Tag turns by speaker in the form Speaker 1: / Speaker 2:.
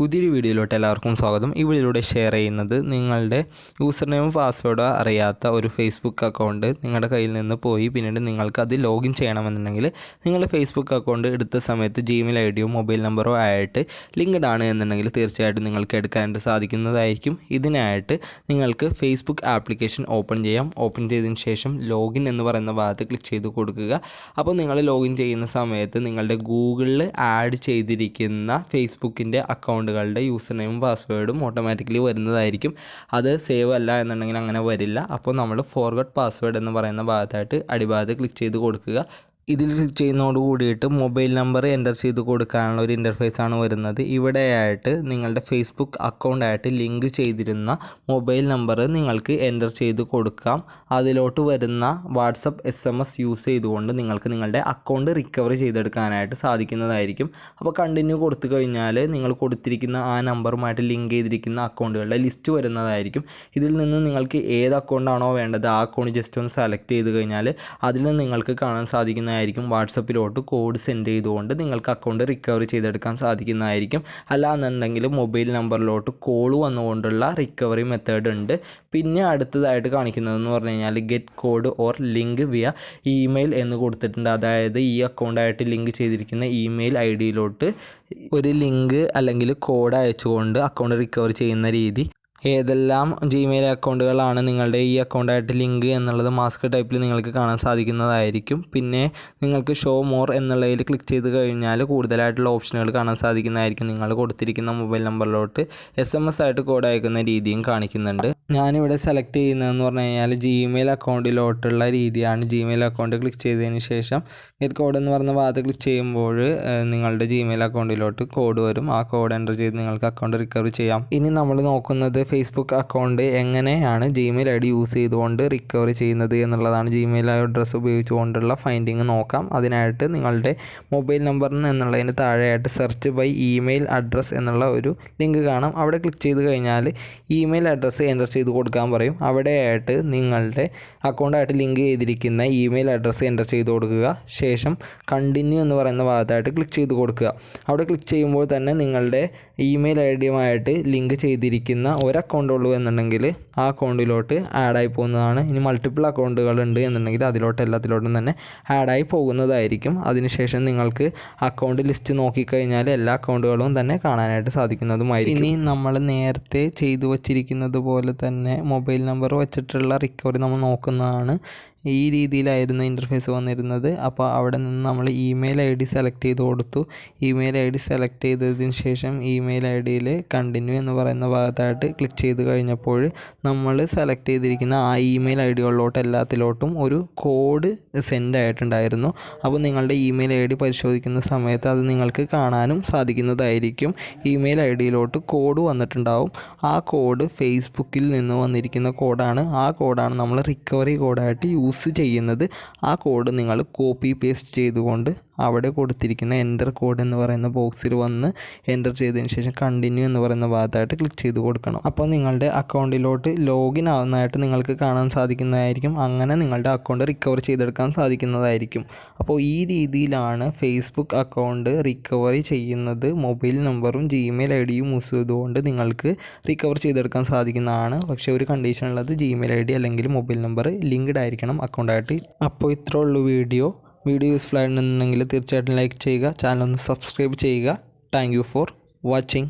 Speaker 1: പുതിയൊരു വീഡിയോയിലോട്ട് എല്ലാവർക്കും സ്വാഗതം. ഈ വീഡിയോയിലൂടെ ഷെയർ ചെയ്യുന്നത് നിങ്ങളുടെ യൂസർ നെയിം പാസ്വേഡോ അറിയാത്ത ഒരു ഫേസ്ബുക്ക് അക്കൗണ്ട് നിങ്ങളുടെ കയ്യിൽ നിന്ന് പോയി പിന്നീട് നിങ്ങൾക്ക് അത് ലോഗിൻ ചെയ്യണമെന്നുണ്ടെങ്കിൽ നിങ്ങളുടെ ഫേസ്ബുക്ക് അക്കൗണ്ട് എടുത്ത സമയത്ത് ജിമെയിൽ ഐ ഡിയോ മൊബൈൽ നമ്പറോ ആയിട്ട് ലിങ്ക്ഡ് ആണ് എന്നുണ്ടെങ്കിൽ തീർച്ചയായിട്ടും നിങ്ങൾക്ക് എടുക്കാനായിട്ട് സാധിക്കുന്നതായിരിക്കും. ഇതിനായിട്ട് നിങ്ങൾക്ക് ഫേസ്ബുക്ക് ആപ്ലിക്കേഷൻ ഓപ്പൺ ചെയ്യാം. ഓപ്പൺ ചെയ്തതിന് ശേഷം ലോഗിൻ എന്ന് പറയുന്ന ഭാഗത്ത് ക്ലിക്ക് ചെയ്ത് കൊടുക്കുക. അപ്പോൾ നിങ്ങൾ ലോഗിൻ ചെയ്യുന്ന സമയത്ത് നിങ്ങളുടെ ഗൂഗിളിൽ ആഡ് ചെയ്തിരിക്കുന്ന ഫേസ്ബുക്കിന്റെ അക്കൗണ്ടുകളുടെ യൂസർ നെയിമും പാസ്വേഡും ഓട്ടോമാറ്റിക്കലി വരുന്നതായിരിക്കും. അത് സേവ് അല്ല എന്നുണ്ടെങ്കിൽ അങ്ങനെ വരില്ല. അപ്പോൾ നമ്മൾ ഫോർഗോട്ട് പാസ്വേഡ് എന്ന് പറയുന്ന ഭാഗത്തായിട്ട് അടിഭാഗത്ത് ക്ലിക്ക് ചെയ്ത് കൊടുക്കുക. ഇതിൽ ക്ലിക്ക് ചെയ്യുന്നതോട് കൂടിയിട്ട് മൊബൈൽ നമ്പർ എന്റർ ചെയ്ത് കൊടുക്കാനുള്ള ഒരു ഇന്റർഫേസ് ആണ് വരുന്നത്. ഇവിടെയായിട്ട് നിങ്ങളുടെ ഫേസ്ബുക്ക് അക്കൗണ്ടായിട്ട് ലിങ്ക് ചെയ്തിരുന്ന മൊബൈൽ നമ്പർ നിങ്ങൾക്ക് എന്റർ ചെയ്ത് കൊടുക്കാം. അതിലോട്ട് വരുന്ന WhatsApp S M S use ചെയ്തുകൊണ്ട് നിങ്ങൾക്ക് നിങ്ങളുടെ അക്കൗണ്ട് റിക്കവർ ചെയ്തെടുക്കാനായിട്ട് സാധിക്കുന്നതായിരിക്കും. അപ്പോൾ കണ്ടിന്യൂ കൊടുത്തു കഴിഞ്ഞാൽ നിങ്ങൾ കൊടുത്തിരിക്കുന്ന ആ നമ്പറുമായിട്ട് ലിങ്ക് ചെയ്തിരിക്കുന്ന അക്കൗണ്ടുകളുടെ ലിസ്റ്റ് വരുന്നതായിരിക്കും. ഇതിൽ നിന്ന് നിങ്ങൾക്ക് ഏത് അക്കൗണ്ടാണോ വേണ്ടത് ആ അക്കൗണ്ട് ജസ്റ്റ് ഒന്ന് സെലക്ട് ചെയ്ത് കഴിഞ്ഞാൽ അതിൽ നിങ്ങൾക്ക് കാണാൻ സാധിക്കുന്ന സാധിക്കുന്നതായിരിക്കും വാട്സപ്പിലോട്ട് കോഡ് സെൻഡ് ചെയ്തുകൊണ്ട് നിങ്ങൾക്ക് അക്കൗണ്ട് റിക്കവർ ചെയ്തെടുക്കാൻ സാധിക്കുന്നതായിരിക്കും. അല്ലാന്നുണ്ടെങ്കിൽ മൊബൈൽ നമ്പറിലോട്ട് കോൾ വന്നുകൊണ്ടുള്ള റിക്കവറി മെത്തേഡ് ഉണ്ട്. പിന്നെ അടുത്തതായിട്ട് കാണിക്കുന്നതെന്ന് പറഞ്ഞു കഴിഞ്ഞാൽ get code or link via email എന്ന് കൊടുത്തിട്ടുണ്ട്. അതായത് ഈ അക്കൗണ്ടായിട്ട് ലിങ്ക് ചെയ്തിരിക്കുന്ന ഇമെയിൽ ഐ ഡിയിലോട്ട് ഒരു ലിങ്ക് അല്ലെങ്കിൽ കോഡ് അയച്ചുകൊണ്ട് അക്കൗണ്ട് റിക്കവർ ചെയ്യുന്ന രീതി ഏതെല്ലാം ജിമെയിൽ അക്കൗണ്ടുകളാണ് നിങ്ങളുടെ ഈ അക്കൗണ്ടായിട്ട് ലിങ്ക് എന്നുള്ളത് മാസ്ക് ടൈപ്പിൽ നിങ്ങൾക്ക് കാണാൻ സാധിക്കുന്നതായിരിക്കും. പിന്നെ നിങ്ങൾക്ക് ഷോ മോർ എന്നുള്ളതിൽ ക്ലിക്ക് ചെയ്ത് കഴിഞ്ഞാൽ കൂടുതലായിട്ടുള്ള ഓപ്ഷനുകൾ കാണാൻ സാധിക്കുന്നതായിരിക്കും. നിങ്ങൾ കൊടുത്തിരിക്കുന്ന മൊബൈൽ നമ്പറിലോട്ട് എസ് ആയിട്ട് കോഡ് അയക്കുന്ന രീതിയും കാണിക്കുന്നുണ്ട്. ഞാനിവിടെ സെലക്ട് ചെയ്യുന്നതെന്ന് പറഞ്ഞു കഴിഞ്ഞാൽ ജിമെയിൽ അക്കൗണ്ടിലോട്ടുള്ള രീതിയാണ് ജിമെയിൽ അക്കൗണ്ട് ക്ലിക്ക് ചെയ്തതിന് ശേഷം ഗെറ്റ് കോഡ് എന്ന് പറഞ്ഞ ഭാഗത്ത് ക്ലിക്ക് ചെയ്യുമ്പോൾ നിങ്ങളുടെ ജിമെയിൽ അക്കൗണ്ടിലോട്ട് കോഡ് വരും. ആ കോഡ് എന്റർ ചെയ്ത് നിങ്ങൾക്ക് അക്കൗണ്ട് റിക്കവർ ചെയ്യാം. ഇനി നമ്മൾ നോക്കുന്നത് ഫേസ്ബുക്ക് അക്കൗണ്ട് എങ്ങനെയാണ് ജിമെയിൽ ഐ ഡി യൂസ് ചെയ്തുകൊണ്ട് റിക്കവർ ചെയ്യുന്നത് എന്നുള്ളതാണ്. ജിമെയിൽ അഡ്രസ്സ് ഉപയോഗിച്ചുകൊണ്ടുള്ള ഫൈൻഡിങ് നോക്കാം. അതിനായിട്ട് നിങ്ങളുടെ മൊബൈൽ നമ്പറിൽ നിന്നുള്ളതിന് താഴെയായിട്ട് സെർച്ച് ബൈ ഇമെയിൽ അഡ്രസ്സ് എന്നുള്ള ഒരു ലിങ്ക് കാണാം. അവിടെ ക്ലിക്ക് ചെയ്ത് കഴിഞ്ഞാൽ ഇമെയിൽ അഡ്രസ്സ് എന്റർ ചെയ്ത് കൊടുക്കാൻ പറയും. അവിടെയായിട്ട് നിങ്ങളുടെ അക്കൗണ്ടായിട്ട് ലിങ്ക് ചെയ്തിരിക്കുന്ന ഇമെയിൽ അഡ്രസ്സ് എന്റർ ചെയ്ത് കൊടുക്കുക. ശേഷം കണ്ടിന്യൂ എന്ന് പറയുന്ന ഭാഗത്തായിട്ട് ക്ലിക്ക് ചെയ്ത് കൊടുക്കുക. അവിടെ ക്ലിക്ക് ചെയ്യുമ്പോൾ തന്നെ നിങ്ങളുടെ ഇമെയിൽ ഐ ഡിയുമായിട്ട് ലിങ്ക് ചെയ്തിരിക്കുന്ന ഒരു അക്കൗണ്ട് ഉള്ളൂ എന്നുണ്ടെങ്കിൽ ആ അക്കൗണ്ടിലോട്ട് ആഡായി പോകുന്നതാണ്. ഇനി മൾട്ടിപ്പിൾ അക്കൗണ്ടുകൾ ഉണ്ട് എന്നുണ്ടെങ്കിൽ അതിലോട്ട് എല്ലാത്തിലോട്ടും തന്നെ ആഡായി പോകുന്നതായിരിക്കും. അതിനുശേഷം നിങ്ങൾക്ക് അക്കൗണ്ട് ലിസ്റ്റ് നോക്കിക്കഴിഞ്ഞാൽ എല്ലാ അക്കൗണ്ടുകളും തന്നെ കാണാനായിട്ട് സാധിക്കുന്നതുമായിരിക്കും. ഇനി നമ്മൾ നേരത്തെ ചെയ്തു വച്ചിരിക്കുന്നത് പോലെ തന്നെ മൊബൈൽ നമ്പർ വെച്ചിട്ടുള്ള റിക്കവറി നമ്മൾ നോക്കുന്നതാണ്. ഈ രീതിയിലായിരുന്നു ഇന്റർഫേസ് വന്നിരുന്നത്. അപ്പോൾ അവിടെ നിന്ന് നമ്മൾ ഇമെയിൽ ഐ ഡി സെലക്ട് ചെയ്ത് കൊടുത്തു. ഇമെയിൽ ഐ ഡി സെലക്ട് ചെയ്തതിന് ശേഷം ഇമെയിൽ ഐ ഡിയിൽ കണ്ടിന്യൂ എന്ന് പറയുന്ന ഭാഗത്തായിട്ട് ക്ലിക്ക് ചെയ്ത് കഴിഞ്ഞപ്പോൾ നമ്മൾ സെലക്ട് ചെയ്തിരിക്കുന്ന ആ ഇമെയിൽ ഐ ഡികളിലോട്ട് എല്ലാത്തിലോട്ടും ഒരു കോഡ് സെൻഡ് ആയിട്ടുണ്ടായിരുന്നു. അപ്പോൾ നിങ്ങളുടെ ഇമെയിൽ ഐ ഡി പരിശോധിക്കുന്ന സമയത്ത് അത് നിങ്ങൾക്ക് കാണാനും സാധിക്കുന്നതായിരിക്കും. ഇമെയിൽ ഐ ഡിയിലോട്ട് കോഡ് വന്നിട്ടുണ്ടാവും. ആ കോഡ് ഫേസ്ബുക്കിൽ നിന്ന് വന്നിരിക്കുന്ന കോഡാണ് ആ കോഡാണ് നമ്മൾ റിക്കവറി കോഡായിട്ട് യൂസ് യൂസ് ചെയ്യുന്നത് ആ കോഡ് നിങ്ങൾ കോപ്പി പേസ്റ്റ് ചെയ്തുകൊണ്ട് അവിടെ കൊടുത്തിരിക്കുന്ന എന്റർ കോഡ് എന്ന് പറയുന്ന ബോക്സിൽ വന്ന് എന്റർ ചെയ്തതിന് ശേഷം കണ്ടിന്യൂ എന്ന് പറയുന്ന ഭാഗത്തായിട്ട് ക്ലിക്ക് ചെയ്ത് കൊടുക്കണം. അപ്പോൾ നിങ്ങളുടെ അക്കൗണ്ടിലോട്ട് ലോഗിൻ ആവുന്നതായിട്ട് നിങ്ങൾക്ക് കാണാൻ സാധിക്കുന്നതായിരിക്കും. അങ്ങനെ നിങ്ങളുടെ അക്കൗണ്ട് റിക്കവർ ചെയ്തെടുക്കാൻ സാധിക്കുന്നതായിരിക്കും. അപ്പോൾ ഈ രീതിയിലാണ് ഫേസ്ബുക്ക് അക്കൗണ്ട് റിക്കവറി ചെയ്യുന്നത്. മൊബൈൽ നമ്പറും ജിമെയിൽ ഐ ഡിയും യൂസ് ചെയ്തുകൊണ്ട് നിങ്ങൾക്ക് റിക്കവർ ചെയ്തെടുക്കാൻ സാധിക്കുന്നതാണ്. പക്ഷേ ഒരു കണ്ടീഷൻ ഉള്ളത് ജിമെയിൽ ഐ ഡി അല്ലെങ്കിൽ മൊബൈൽ നമ്പർ ലിങ്ക്ഡ് ആയിരിക്കണം അക്കൗണ്ടായിട്ട് അപ്പോൾ ഇത്രേ ഉള്ളൂ വീഡിയോ. വീഡിയോ യൂസ്ഫുൾ ആയിട്ടുണ്ടെന്നുണ്ടെങ്കിൽ തീർച്ചയായിട്ടും ലൈക്ക് ചെയ്യുക. ചാനൽ ഒന്ന് സബ്സ്ക്രൈബ് ചെയ്യുക. Thank for watching